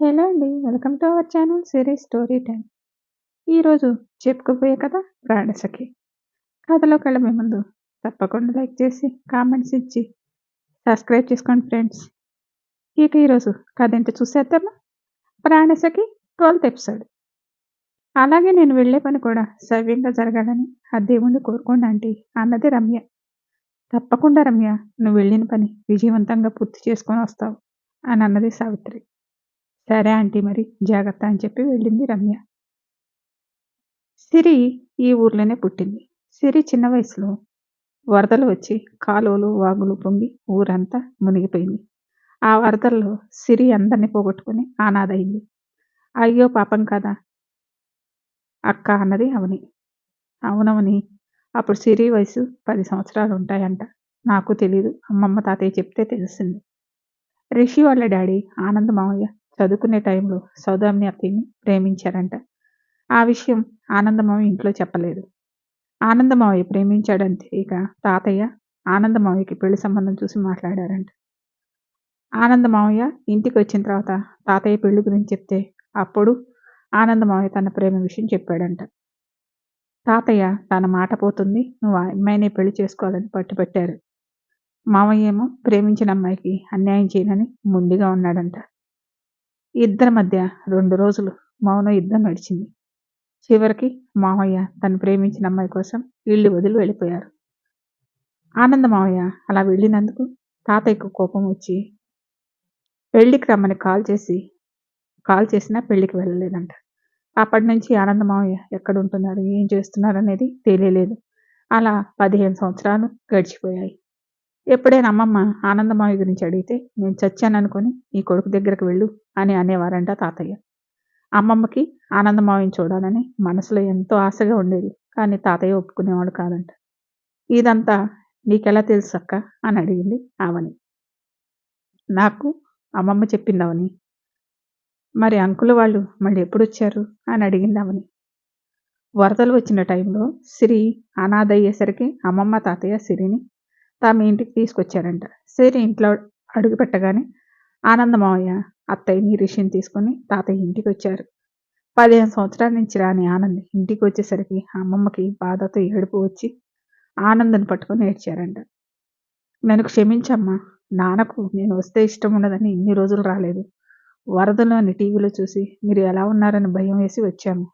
Hello అండి. Welcome to our channel series story time. ఈరోజు చెప్పుకోబోయే కథ ప్రాణసఖి. కథలోకెళ్ళబోయే ముందు తప్పకుండా లైక్ చేసి, కామెంట్స్ ఇచ్చి, సబ్స్క్రైబ్ చేసుకోండి ఫ్రెండ్స్. ఇక ఈరోజు కథ ఏంటో చూసేద్దామా? ప్రాణసఖి 12థ్ ఎపిసోడ్. అలాగే నేను వెళ్ళే పని కూడా సవ్యంగా జరగాలని ఆ దేవుణ్ణి కోరుకోండి ఆంటీ అన్నది రమ్య. తప్పకుండా రమ్య నువ్వు వెళ్ళిన పని విజయవంతంగా పూర్తి చేసుకొని వస్తావు అని అన్నది సావిత్రి. సరే ఆంటీ మరి జాగ్రత్త అని చెప్పి వెళ్ళింది రమ్య. సిరి ఈ ఊర్లోనే పుట్టింది. సిరి చిన్న వయసులో వరదలు వచ్చి కాలువలు, వాగులు పొంగి ఊరంతా మునిగిపోయింది. ఆ వరదల్లో సిరి అందరిని పోగొట్టుకుని ఆనాదయింది అయ్యో పాపం కదా అక్క అన్నది అవని. అవునవని అప్పుడు సిరి వయసు పది సంవత్సరాలు ఉంటాయంట. నాకు తెలీదు అమ్మమ్మ తాతయ్య చెప్తే తెలిసింది. రిషి వాళ్ళ డాడీ ఆనంద్ మావయ్య చదువుకునే టైంలో సౌదామిని అత్తయ్యని ప్రేమించారంట. ఆ విషయం ఆనందమావ ఇంట్లో చెప్పలేదు. ఆనందమావయ్య ప్రేమించాడంతే ఇక తాతయ్య ఆనందమావయ్యకి పెళ్ళి సంబంధం చూసి మాట్లాడారంట. ఆనందమావయ్య ఇంటికి వచ్చిన తర్వాత తాతయ్య పెళ్ళి గురించి చెప్తే అప్పుడు ఆనందమావయ్య తన ప్రేమ విషయం చెప్పాడంట. తాతయ్య తన మాట పోతుంది నువ్వు ఆ అమ్మాయిని పెళ్ళి చేసుకోవాలని పట్టుబట్టారు. మావయ్య ఏమో ప్రేమించిన అమ్మాయికి అన్యాయం చేయనని ముందుగా ఉన్నాడంట. ఇద్దరి మధ్య రెండు రోజులు మౌన యుద్ధం నడిచింది. చివరికి మావయ్య తను ప్రేమించిన అమ్మాయి కోసం ఇల్లు వదిలి వెళ్ళిపోయారు. ఆనంద మావయ్య అలా వెళ్ళినందుకు తాతయ్యకు కోపం వచ్చి పెళ్ళికి రమ్మని కాల్ చేసి కాల్ చేసినా పెళ్ళికి వెళ్ళలేదంట. అప్పటి నుంచి ఆనంద మావయ్య ఎక్కడ ఉంటున్నారు ఏం చేస్తున్నారు అనేది తెలియలేదు. అలా పదిహేను సంవత్సరాలు గడిచిపోయాయి. ఎప్పుడైనా అమ్మమ్మ ఆనందమావి గురించి అడిగితే నేను చచ్చాననుకొని ఈ కొడుకు దగ్గరకు వెళ్ళు అని అనేవారంట తాతయ్య. అమ్మమ్మకి ఆనందమావిని చూడాలని మనసులో ఎంతో ఆశగా ఉండేది. కానీ తాతయ్య ఒప్పుకునేవాడు కాదంట. ఇదంతా నీకెలా తెలుసు అక్క అని అడిగింది ఆవని నాకు అమ్మమ్మ చెప్పింది అవని. మరి అంకుల్ వాళ్ళు మళ్ళీ ఎప్పుడు వచ్చారు అని అడిగింది అవని. వరదలు వచ్చిన టైంలో సిరి అనాథ అయ్యేసరికి అమ్మమ్మ తాతయ్య సిరిని తాము ఇంటికి తీసుకొచ్చారంట. సిరి ఇంట్లో అడుగుపెట్టగానే ఆనందమావయ్య అత్తయ్యని రిషిని తీసుకొని తాతయ్య ఇంటికి వచ్చారు. పదిహేను సంవత్సరాల నుంచి రాని ఆనంద్ ఇంటికి వచ్చేసరికి అమ్మమ్మకి బాధతో ఏడుపు వచ్చి ఆనంద్ని పట్టుకొని ఏడ్చారంట. నన్ను క్షమించమ్మా నాన్నకు నేను వస్తే ఇష్టం ఉండదని ఇన్ని రోజులు రాలేదు. వరదలోని టీవీలో చూసి మీరు ఎలా ఉన్నారని భయం వేసి వచ్చాము.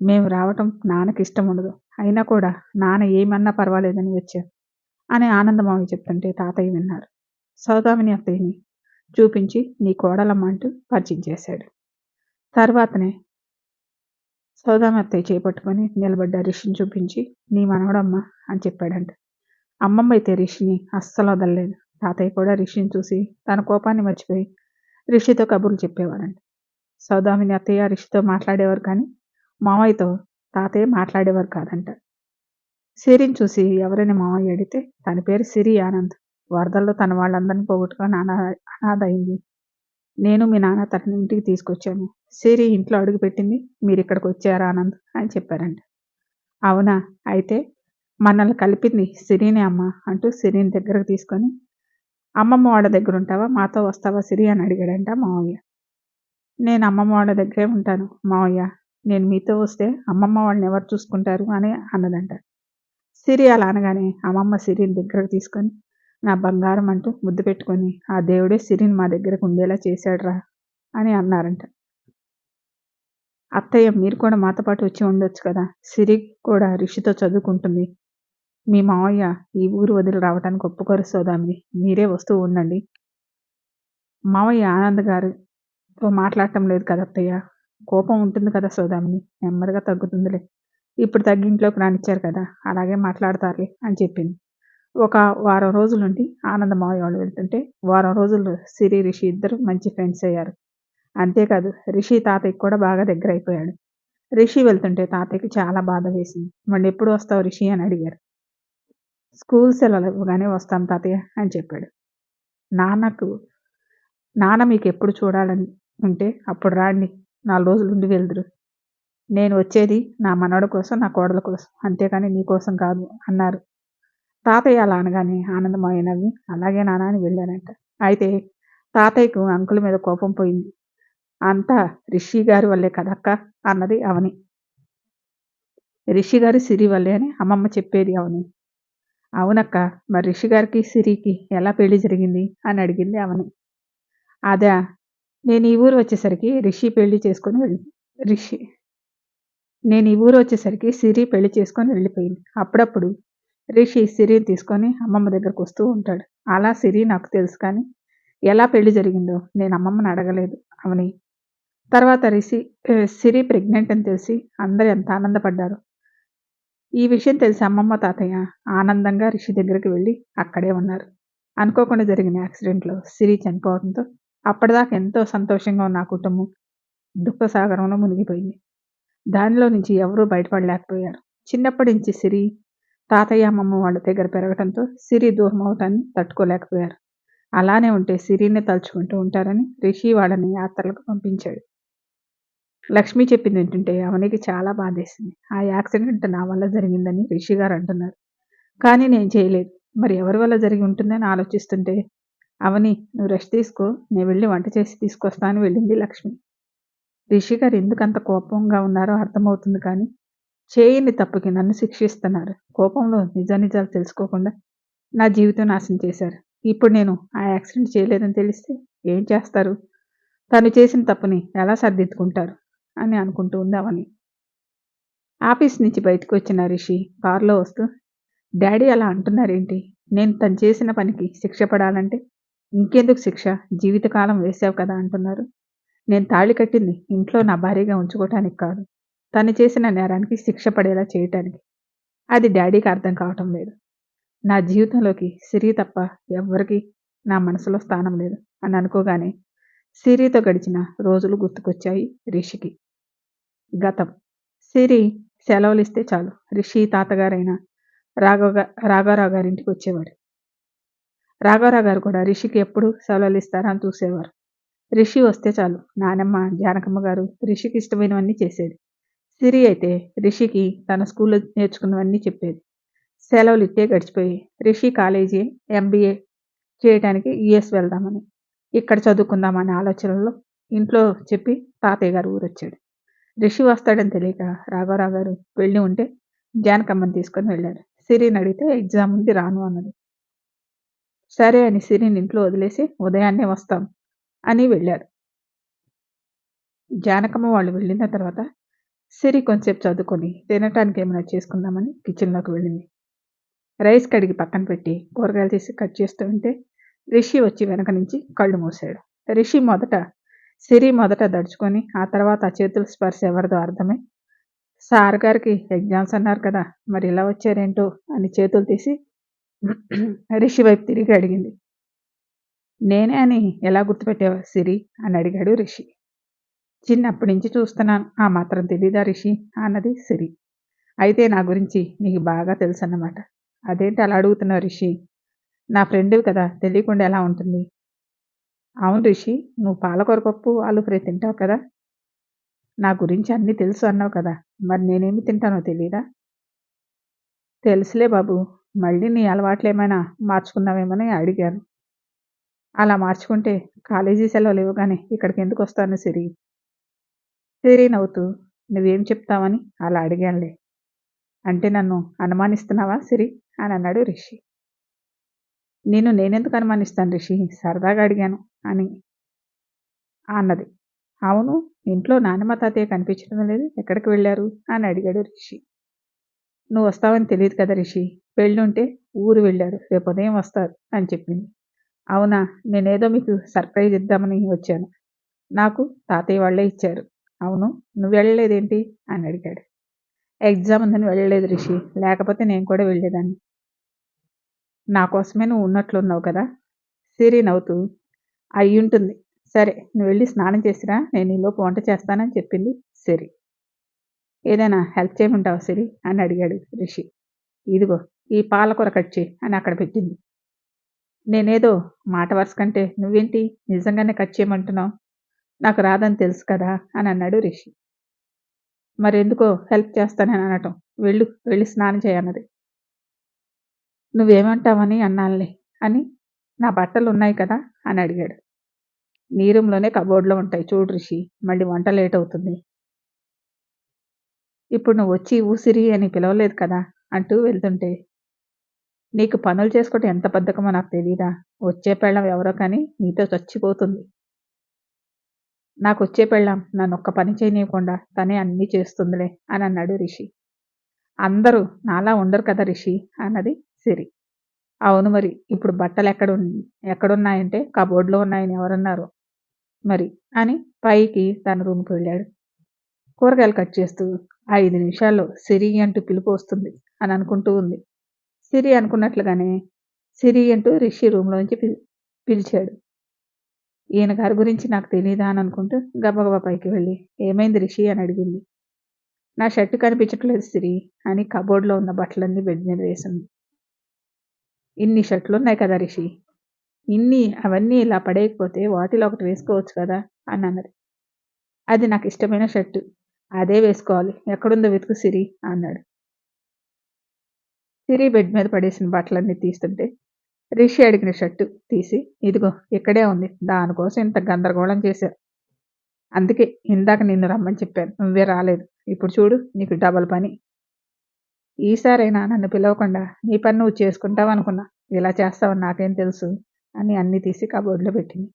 మేము రావటం నాన్నకి ఇష్టం ఉండదు. అయినా కూడా నాన్న ఏమన్నా పర్వాలేదని వచ్చాం అని ఆనందమావి చెప్తుంటే తాతయ్య విన్నారు. సౌదామిని అత్తయ్యని చూపించి నీ కోడలమ్మ అంటూ పరిచయం చేశాడు. తర్వాతనే సౌదామి అత్తయ్య చేపట్టుకొని నిలబడ్డ రిషిని చూపించి నీ మనవడమ్మ అని చెప్పాడంట. అమ్మమ్మ అయితే రిషిని అస్సలు వదలలేదు. తాతయ్య కూడా రిషిని చూసి తన కోపాన్ని మర్చిపోయి రిషితో కబుర్లు చెప్పేవారంట. సౌదామిని అత్తయ్య రిషితో మాట్లాడేవారు కానీ మామయ్యతో తాతయ్య మాట్లాడేవారు కాదంట. సిరిని చూసి ఎవరైనా మామయ్య అడిగితే తన పేరు సిరి ఆనంద్. వరదల్లో తన వాళ్ళందరినీ పోగొట్టుకొని అనా అనాథ అయింది. నేను మీ నాన్న తనని ఇంటికి తీసుకొచ్చాము. సిరి ఇంట్లో అడుగుపెట్టింది మీరు ఇక్కడికి వచ్చారా ఆనంద్ అని చెప్పారంట. అవునా అయితే మనల్ని కలిపింది సిరినే అమ్మ అంటూ సిరిని దగ్గరకు తీసుకొని అమ్మమ్మ వాళ్ళ దగ్గర ఉంటావా మాతో వస్తావా సిరి అని అడిగాడంట మావయ్య. నేను అమ్మమ్మ వాళ్ళ దగ్గరే ఉంటాను మావయ్య. నేను మీతో వస్తే అమ్మమ్మ వాళ్ళని ఎవరు చూసుకుంటారు అని అన్నదంట. సిరి అలా అనగానే అమ్మమ్మ సిరిని దగ్గరకు తీసుకొని నా బంగారం అంటూ ముద్దు పెట్టుకొని ఆ దేవుడే సిరిని మా దగ్గరకు ఉండేలా చేశాడురా అని అన్నారంట. అత్తయ్య మీరు కూడా మాతో పాటు వచ్చి ఉండొచ్చు కదా సిరి కూడా రిషితో చదువుకుంటుంది. మీ మావయ్య ఈ ఊరు వదిలి రావటానికి ఒప్పుకోరు సోదామిని మీరే వస్తూ ఉండండి. మావయ్య ఆనంద్ గారితో మాట్లాడటం లేదు కదా అత్తయ్య. కోపం ఉంటుంది కదా సోదామిని నెమ్మదిగా తగ్గుతుందిలే. ఇప్పుడు తగ్గి ఇంట్లోకి రానిచ్చారు కదా అలాగే మాట్లాడతారులే అని చెప్పింది. ఒక వారం రోజులుండి ఆనంద్ మావయ్య వాళ్ళు వెళ్తుంటే వారం రోజులు సిరి రిషి ఇద్దరు మంచి ఫ్రెండ్స్ అయ్యారు. అంతేకాదు రిషి తాతయ్యకి కూడా బాగా దగ్గర అయిపోయాడు రిషి వెళ్తుంటే తాతయ్యకి చాలా బాధ వేసింది. మళ్ళీ ఎప్పుడు వస్తావు రిషి అని అడిగారు. స్కూల్ సెలవులు ఇవ్వగానే వస్తాం తాతయ్య అని చెప్పాడు. నాన్నకు నాన్న మీకు ఎప్పుడు చూడాలని ఉంటే అప్పుడు రాండి నాలుగు రోజులు ఉండి వెళ్దురు. నేను వచ్చేది నా మనవడి కోసం నా కోడల కోసం. అంతేకాని నీ కోసం కాదు అన్నారు. తాతయ్య అలా అనగానే ఆనందమావయ్య నవ్వి అలాగే నానా అని వెళ్ళానంట. అయితే తాతయ్యకు అంకుల మీద కోపం పోయింది. అంతా రిషి గారి వల్లే కదక్క? అన్నది అవని. రిషి గారి సిరి వల్లే అని అమ్మమ్మ చెప్పేది అవని. అవునక్క మరి రిషి గారికి సిరికి ఎలా పెళ్ళి జరిగింది? అని అడిగింది అవని. అదే నేను ఈ ఊరు వచ్చేసరికి రిషి పెళ్ళి చేసుకొని వెళ్ళి రిషి నేను ఈ ఊరు వచ్చేసరికి సిరి పెళ్ళి చేసుకొని వెళ్ళిపోయింది. అప్పుడప్పుడు రిషి సిరిని తీసుకొని అమ్మమ్మ దగ్గరకు వస్తూ ఉంటాడు. అలా సిరి నాకు తెలుసు కానీ ఎలా పెళ్ళి జరిగిందో నేను అమ్మమ్మని అడగలేదు. అవని తర్వాత రిషి సిరి ప్రెగ్నెంట్ అని తెలిసి అందరు ఎంత ఆనందపడ్డారు. ఈ విషయం తెలిసి అమ్మమ్మ తాతయ్య ఆనందంగా రిషి దగ్గరికి వెళ్ళి అక్కడే ఉన్నారు. అనుకోకుండా జరిగిన యాక్సిడెంట్లో సిరి చనిపోవడంతో అప్పటిదాకా ఎంతో సంతోషంగా ఉన్న ఆ కుటుంబం దుఃఖసాగరంలో మునిగిపోయింది. దానిలో నుంచి ఎవరూ బయటపడలేకపోయారు. చిన్నప్పటి నుంచి సిరి తాతయ్య అమ్మమ్మ వాళ్ళ దగ్గర పెరగడంతో సిరి దూరం అవటాన్ని తట్టుకోలేకపోయారు. అలానే ఉంటే సిరిని తలుచుకుంటూ ఉంటారని రిషి వాళ్ళని యాత్రలకు పంపించాడు. లక్ష్మి చెప్పింది ఏంటంటే అవనికి చాలా బాధేసింది. ఆ యాక్సిడెంట్ నా వల్ల జరిగిందని రిషి గారు అంటున్నారు. కానీ నేను చేయలేదు. మరి ఎవరి వల్ల జరిగి ఉంటుందని ఆలోచిస్తుంటే అవని నువ్వు రెస్ట్ తీసుకో నేను వెళ్ళి వంట చేసి తీసుకొస్తాను వెళ్ళింది లక్ష్మి. రిషి గారు ఎందుకంత కోపంగా ఉన్నారో అర్థమవుతుంది కానీ చేయని తప్పుకి నన్ను శిక్షిస్తున్నారు. కోపంలో నిజ నిజాలు తెలుసుకోకుండా నా జీవితం నాశనం చేశారు. ఇప్పుడు నేను ఆ యాక్సిడెంట్ చేయలేదని తెలిస్తే ఏం చేస్తారు? తను చేసిన తప్పుని ఎలా సర్దిద్దుకుంటారు? అని అనుకుంటూ ఉంది అవని ఆఫీస్ నుంచి బయటకు వచ్చిన రిషి కారులో వస్తూ డాడీ అలా అంటున్నారేంటి? నేను తను చేసిన పనికి శిక్ష పడాలంటే ఇంకెందుకు శిక్ష? జీవితకాలం వేసావు కదా అంటున్నారు. నేను తాళి కట్టింది ఇంట్లో నా భార్యగా ఉంచుకోవటానికి కాదు. తను చేసిన నేరానికి శిక్ష పడేలా చేయటానికి. అది డాడీకి అర్థం కావటం లేదు. నా జీవితంలోకి సిరి తప్ప ఎవ్వరికీ నా మనసులో స్థానం లేదు అని అనుకోగానే సిరితో గడిచిన రోజులు గుర్తుకొచ్చాయి రిషికి. గతం సిరి సెలవులు ఇస్తే చాలు. రిషి తాతగారైన రాఘవ రాఘవరావు గారింటికి వచ్చేవాడు. రాఘవరావు గారు కూడా రిషికి ఎప్పుడు సెలవులు ఇస్తారని చూసేవారు. రిషి వస్తే చాలు. నానమ్మ జానకమ్మ గారు రిషికి ఇష్టమైనవన్నీ చేసేది. సిరి అయితే రిషికి తన స్కూల్లో నేర్చుకున్నవన్నీ చెప్పేది. సెలవులు ఇట్టే గడిచిపోయి రిషి కాలేజీ ఎంబీఏ చేయడానికి యుఎస్ వెళ్దామని ఇక్కడ చదువుకుందామని ఆలోచనలో ఇంట్లో చెప్పి తాతయ్య గారు ఊరొచ్చాడు. రిషి వస్తాడని తెలియక రాఘవరావు గారు వెళ్ళి ఉంటే జానకమ్మని తీసుకొని వెళ్ళారు సిరిని అడిగితే ఎగ్జామ్ ఉంది రాను అన్నది. సరే అని సిరిని ఇంట్లో వదిలేసి ఉదయాన్నే వస్తాం. అని వెళ్ళారు. జానకమ్మ వాళ్ళు వెళ్ళిన తర్వాత సిరి కొంచెంసేపు చదువుకొని తినటానికి ఏమైనా చేసుకుందామని కిచెన్లోకి వెళ్ళింది. రైస్ కడిగి పక్కన పెట్టి కూరగాయలు తీసి కట్ చేస్తూ ఉంటే రిషి వచ్చి వెనక నుంచి కళ్ళు మూసాడు రిషి మొదట సిరి మొదట దడుచుకొని ఆ తర్వాత ఆ చేతుల స్పర్శ ఎవరిదో అర్థమై. సార్ గారికి ఎగ్జామ్స్ అన్నారు కదా మరి ఇలా వచ్చారేంటో అని చేతులు తీసి రిషి వైపు తిరిగి అడిగింది. నేనే అని ఎలా గుర్తుపెట్టావు సిరి? అని అడిగాడు రిషి. చిన్నప్పటి నుంచి చూస్తున్నాను. ఆ మాత్రం తెలీదా రిషి? అన్నది సిరి. అయితే నా గురించి నీకు బాగా తెలుసు అన్నమాట అదేంటి అలా అడుగుతున్నావు రిషి? నా ఫ్రెండ్ కదా తెలియకుండా ఎలా ఉంటుంది? అవును రిషి నువ్వు పాలకూర పప్పు ఆలు ఫ్రై తింటావు కదా? నా గురించి అన్నీ తెలుసు అన్నావు కదా మరి నేనేమి తింటానో తెలీదా? తెలుసులే బాబు మళ్ళీ నీ అలవాట్లు ఏమైనా మార్చుకున్నావేమని అడిగాను. అలా మార్చుకుంటే కాలేజీ సెలవులు ఇవ్వగానే ఇక్కడికి ఎందుకు వస్తాను సిరి? సిరి నవ్వుతూ నువ్వేం చెప్తావని? అలా అడిగానులే. అంటే నన్ను అనుమానిస్తున్నావా సిరి? అని అన్నాడు రిషి. నేను నేనెందుకు అనుమానిస్తాను రిషి? సరదాగా అడిగాను అని అన్నది. అవును ఇంట్లో నానమ్మ తాతయ్య కనిపించడం లేదు. ఎక్కడికి వెళ్ళారు? అని అడిగాడు రిషి. నువ్వు వస్తావని తెలియదు కదా రిషి. పెళ్ళుంటే ఊరు వెళ్ళారు. రేపు ఉదయం వస్తారు అని చెప్పింది. అవునా? నేనేదో మీకు సర్ప్రైజ్ ఇద్దామని వచ్చాను. నాకు తాతయ్య వాళ్ళే ఇచ్చారు. అవును నువ్వు వెళ్ళలేదేంటి? అని అడిగాడు. ఎగ్జామ్ ఉందని వెళ్ళలేదు రిషి. లేకపోతే నేను కూడా వెళ్ళేదాన్ని. నా కోసమే నువ్వు ఉన్నట్లున్నావు కదా? సిరి నవ్వుతూ అయి ఉంటుంది. సరే నువ్వు వెళ్ళి స్నానం చేసిరా. నేను ఈలోపు వంట చేస్తానని చెప్పింది సిరి. ఏదైనా హెల్ప్ చేయమంటావా సిరి? అని అడిగాడు రిషి. ఇదిగో ఈ పాలకూర కట్ చేయి అని అక్కడ పెట్టింది. నేనేదో మాట వరుస కంటే నువ్వేంటి నిజంగానే కట్ చేయమంటున్నావు? నాకు రాదని తెలుసు కదా అని అన్నాడు రిషి. మరెందుకో హెల్ప్ చేస్తానని అనటం. వెళ్ళు వెళ్ళి స్నానం చేయన్నది నువ్వేమంటావని అన్నానులే అని నా బట్టలు ఉన్నాయి కదా అని అడిగాడు. నీ రూమ్లోనే కబోర్డ్లో ఉంటాయి చూడు రిషి మళ్ళీ వంట లేట్ అవుతుంది. ఇప్పుడు నువ్వు వచ్చి ఊసిరి అని పిలవలేదు కదా అంటూ వెళ్తుంటే నీకు పనులు చేసుకోవటం ఎంత బద్ధకమో నాకు తెలియదా వచ్చే పెళ్ళం ఎవరో కానీ నీతో చచ్చిపోతుంది. నాకు వచ్చే పెళ్ళాం నన్ను ఒక్క పని చేయనివ్వకుండా తనే అన్నీ చేస్తుందిలే అని అన్నాడు రిషి. అందరూ నాలా ఉండరు కదా రిషి అన్నది సిరి. అవును మరి ఇప్పుడు బట్టలు ఎక్కడ ఎక్కడున్నాయంటే కబోర్డ్లో ఉన్నాయని ఎవరన్నారు? మరి అని పైకి తన రూమ్కి వెళ్ళాడు. కూరగాయలు కట్ చేస్తూ ఐదు నిమిషాల్లో సిరి అంటూ పిలుపు వస్తుంది అని అనుకుంటూ ఉంది. సిరి అనుకున్నట్లుగానే సిరి అంటూ రిషి రూమ్లోంచి పిలి పిలిచాడు. ఈయన గారి గురించి నాకు తెలియదా అని అనుకుంటూ గబగబా పైకి వెళ్ళి ఏమైంది రిషి? అని అడిగింది. నా షర్టు కనిపించట్లేదు సిరి అని కబోర్డ్లో ఉన్న బట్టలన్నీ బెడ్ మీద వేసింది. ఇన్ని షర్ట్లు ఉన్నాయి కదా రిషి? ఇన్ని అవన్నీ ఇలా పడేయకపోతే వాటిలో ఒకటి వేసుకోవచ్చు కదా? అని అన్నది. అది నాకు ఇష్టమైన షర్టు. అదే వేసుకోవాలి. ఎక్కడుందో వెతుకు సిరి అన్నాడు. సిరి బెడ్ మీద పడేసిన బట్టలన్నీ తీస్తుంటే రిషి అడిగిన షర్టు తీసి ఇదిగో ఇక్కడే ఉంది. దానికోసం ఇంత గందరగోళం చేశారు అందుకే ఇందాక నిన్ను రమ్మని చెప్పాను. నువ్వే రాలేదు. ఇప్పుడు చూడు నీకు డబల్ పని. ఈసారైనా నన్ను పిలవకుండా నీ పని నువ్వు చేసుకుంటావు అనుకున్నా. ఇలా చేస్తావని నాకేం తెలుసు అని అన్నీ తీసి కబోర్డ్లో పెట్టింది.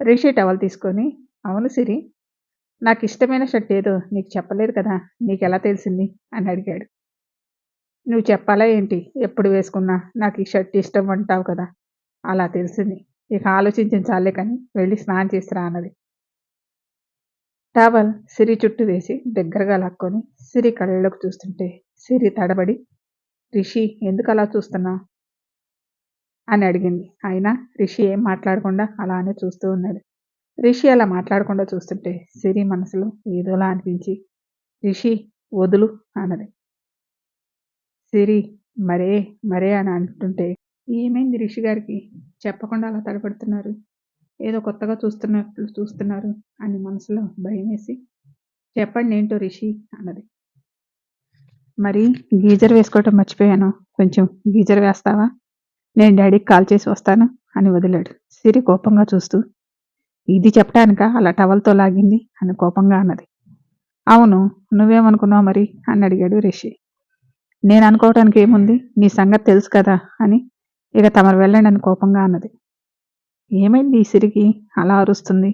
రిషి టవల్ తీసుకొని అవును సిరి నాకు ఇష్టమైన షర్ట్ ఏదో నీకు చెప్పలేదు కదా. నీకు ఎలా తెలిసింది? అని అడిగాడు. నువ్వు చెప్పాలా ఏంటి? ఎప్పుడు వేసుకున్నా? నాకు ఈ షర్ట్ ఇష్టం అంటావు కదా. అలా తెలిసింది. ఇక ఆలోచించిన చాలే కానీ వెళ్ళి స్నానం చేసిరా అన్నది. టవల్ సిరి చుట్టూ వేసి దగ్గరగా లాక్కొని సిరి కళ్ళలోకి చూస్తుంటే సిరి తడబడి రిషి ఎందుకు అలా చూస్తున్నా? అని అడిగింది. అయినా రిషి ఏం మాట్లాడకుండా అలానే చూస్తూ ఉన్నాడు. రిషి అలా మాట్లాడకుండా చూస్తుంటే సిరి మనసులో ఏదోలా అనిపించి రిషి వదులు అన్నది. సిరి మరే మరే అని అంటుంటే ఏమైంది రిషి గారికి? చెప్పకుండా అలా తడపడుతున్నారు ఏదో కొత్తగా చూస్తున్నట్లు చూస్తున్నారు అని మనసులో భయం వేసి చెప్పండి ఏంటో రిషి అన్నది. మరి గీజర్ వేసుకోవటం మర్చిపోయాను. కొంచెం గీజర్ వేస్తావా? నేను డాడీకి కాల్ చేసి వస్తాను అని వదిలాడు. సిరి కోపంగా చూస్తూ ఇది చెప్పడానిక అలా టవల్తో లాగింది అని కోపంగా అన్నది. అవును నువ్వేమనుకున్నావు మరి? అని అడిగాడు రిషి. నేను అనుకోవటానికి ఏముంది? నీ సంగతి తెలుసు కదా అని ఇక తమరు వెళ్ళండి అని కోపంగా అన్నది. ఏమైంది ఈ సిరికి? అలా అరుస్తుంది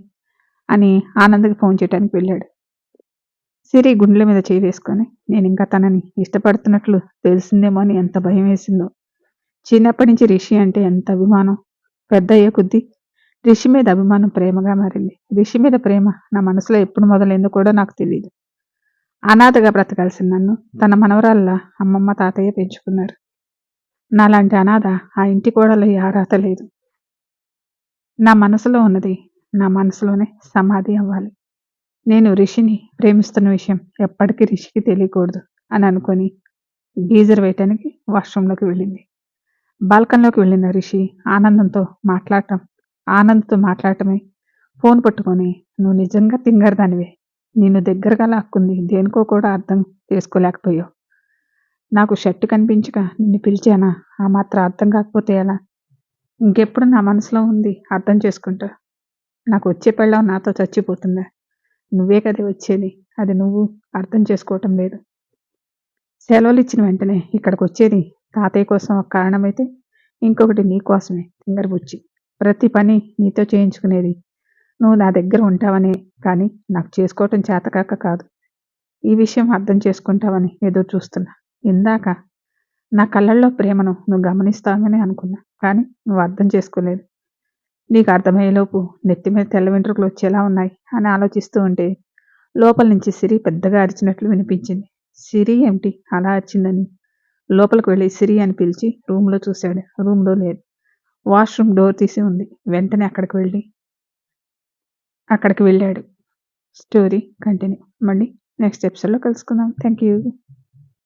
అని ఆనంద్కి ఫోన్ చేయడానికి వెళ్ళాడు. సిరి గుండెల మీద చేయి వేసుకొని నేను ఇంకా తనని ఇష్టపడుతున్నట్లు తెలిసిందేమో అని ఎంత భయం వేసిందో. చిన్నప్పటి నుంచి రిషి అంటే ఎంత అభిమానం? పెద్ద అయ్యే కొద్దీ రిషి మీద అభిమానం ప్రేమగా మారింది. రిషి మీద ప్రేమ నా మనసులో ఎప్పుడు మొదలైందో కూడా నాకు తెలియదు అనాథగా బ్రతకాల్సిన నన్ను. తన మనవరాళ్ళ అమ్మమ్మ తాతయ్య పెంచుకున్నారు. నాలాంటి అనాథ ఆ ఇంటి కోడలు ఆరాత లేదు. నా మనసులో ఉన్నది నా మనసులోనే సమాధి అవ్వాలి. నేను రిషిని ప్రేమిస్తున్న విషయం ఎప్పటికీ రిషికి తెలియకూడదు అని అనుకొని గీజర్ వేయటానికి వాష్రూంలోకి వెళ్ళింది. బాల్కన్లోకి వెళ్ళిన రిషి ఆనందంతో మాట్లాడటం ఆనంద్తో మాట్లాడటమే ఫోన్ పట్టుకొని నువ్వు నిజంగా తింగరదానివే నిన్ను దగ్గరగా లాక్కుంది. దేనికో కూడా అర్థం చేసుకోలేకపోయావు. నాకు షర్టు కనిపించక నిన్ను పిలిచానా? ఆ మాత్రం అర్థం కాకపోతే ఎలా? ఇంకెప్పుడు నా మనసులో ఉంది అర్థం చేసుకుంటా. నాకు వచ్చే పెళ్ళం నాతో చచ్చిపోతుందా? నువ్వే కదా వచ్చేది. అది నువ్వు అర్థం చేసుకోవటం లేదు. సెలవులు ఇచ్చిన వెంటనే ఇక్కడికి వచ్చేది తాతయ్య కోసం ఒక కారణమైతే ఇంకొకటి నీ కోసమే. తింగరబుచ్చి ప్రతి పని నీతో చేయించుకునేది నువ్వు నా దగ్గర ఉంటావనే కానీ నాకు చేసుకోవటం చేతకాక కాదు. ఈ విషయం అర్థం చేసుకుంటావని ఎదురు చూస్తున్నా. ఇందాక నా కళ్ళల్లో ప్రేమను నువ్వు గమనిస్తావని అనుకున్నా కానీ నువ్వు అర్థం చేసుకోలేదు. నీకు అర్థమయ్యేలోపు నెత్తి మీద తెల్ల వెంట్రుకలు వచ్చేలా ఉన్నాయి అని ఆలోచిస్తూ ఉంటే లోపల నుంచి సిరి పెద్దగా అరిచినట్లు వినిపించింది. సిరి ఏమిటి అలా అరిచిందని? లోపలికి వెళ్ళి సిరి అని పిలిచి రూమ్లో చూశాడు. రూమ్లో లేదు. వాష్రూమ్ డోర్ తీసి ఉంది. వెంటనే అక్కడికి వెళ్ళి అక్కడికి వెళ్ళాడు. స్టోరీ కంటిన్యూ మళ్ళీ నెక్స్ట్ ఎపిసోడ్లో కలుసుకుందాం. Thank you